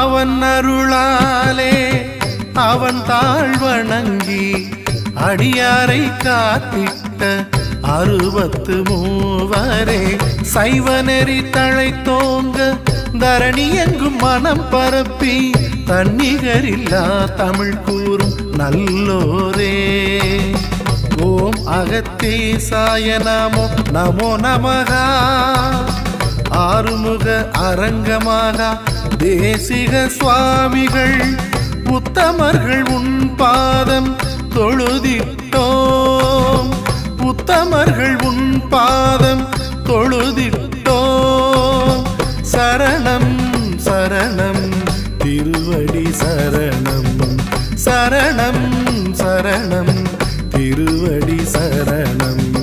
அவன் அருளாலே அவன் தாழ் வணங்கி அடியாரை காத்திட்ட அறுபத்து மூவரே. சைவ நெறி தோங்க தரணி எங்கும் மனம் பரப்பி தன்னிகரில்லா தமிழ் கூறும் நல்லோரே. ஓம் அகத்தே சாய நாமோ நமோ நமகா. ஆறுமுக அரங்கமாக தேசிக சுவாமிகள் உத்தமர்கள் உன் பாதம் தொழுதிட்டோம். உத்தமர்கள் உன் பாதம் தொழுதிட்டோம். சரணம் சரணம் திருவடி சரணம். சரணம் சரணம் திருவடி சரணம்.